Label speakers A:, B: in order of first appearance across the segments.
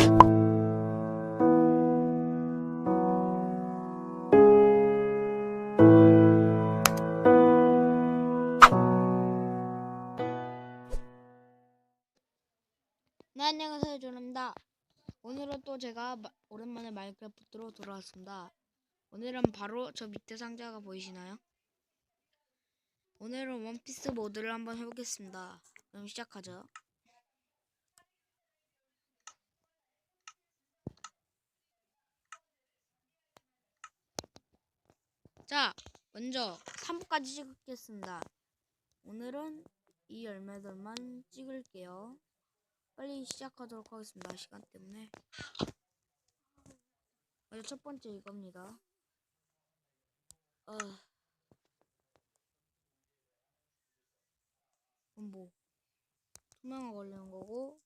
A: 네, 안녕하세요. 조입니다 오늘은 또 제가 마- 오랜만에 마인크래프트로 돌아왔습니다. 오늘은 바로 저 밑에 상자가 보이시나요? 오늘은 원피스 모드를 한번 해보겠습니다. 그럼 시작하죠. 자, 먼저 3부까지 찍겠습니다. 오늘은 이 열매들만 찍을게요. 빨리 시작하도록 하겠습니다. 시간 때문에. 먼저 첫 번째 이겁니다. 어. 뭐 투명화 걸리는 거고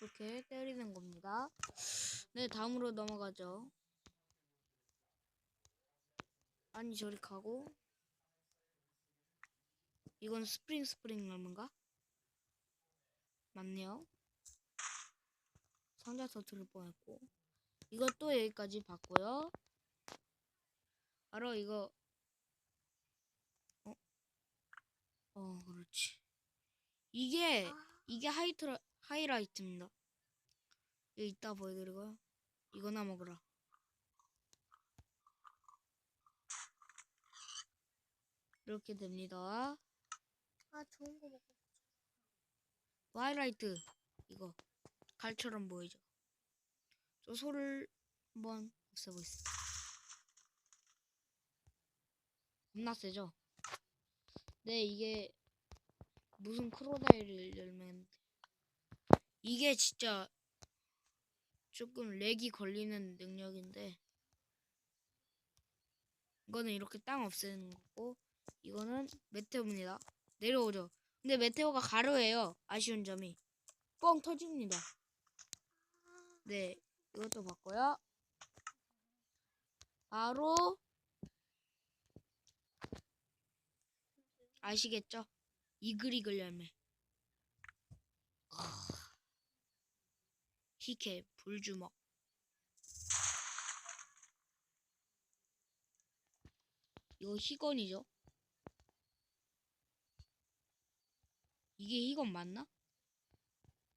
A: 이렇게 때리는 겁니다. 네, 다음으로 넘어가죠. 아니 저리 가고 이건 스프링 스프링 열매인가? 맞네요. 상자 터트릴 뻔했고 이것도 여기까지 봤고요. 바로 이거 어? 어 그렇지. 이게 이게 하이트 하이라이트입니다. 여기 이따 보여드리고요. 이거나 먹으라. 이렇게 됩니다.
B: 아 좋은 거 먹고
A: 또 하이라이트 이거 갈처럼 보이죠? 저 소를 한번 없애보겠습니다. 겁나 세죠? 네 이게 무슨 크로다일 열매인데 이게 진짜 조금 렉이 걸리는 능력인데 이거는 이렇게 땅 없애는 거고 이거는 메테오입니다. 내려오죠. 근데 메테오가 가루예요. 아쉬운 점이 뻥 터집니다. 네, 이것도 봤고요. 바로 아시겠죠? 이글이글 열매. 희캐 불주먹. 이거 희건이죠? 이게 희건 맞나?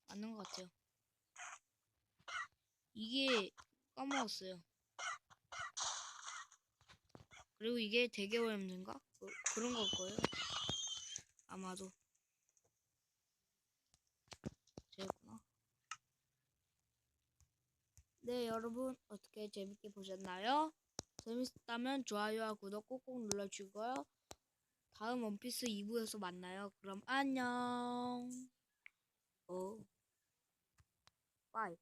A: 맞는 것 같아요. 이게 까먹었어요. 그리고 이게 대개월염인가? 그, 그런 걸 거예요. 아마도. 재구나. 네, 여러분 어떻게 재밌게 보셨나요? 재밌었다면 좋아요와 구독 꼭꼭 눌러주고요. 다음 원피스 2부에서 만나요. 그럼 안녕. 오. 빠이.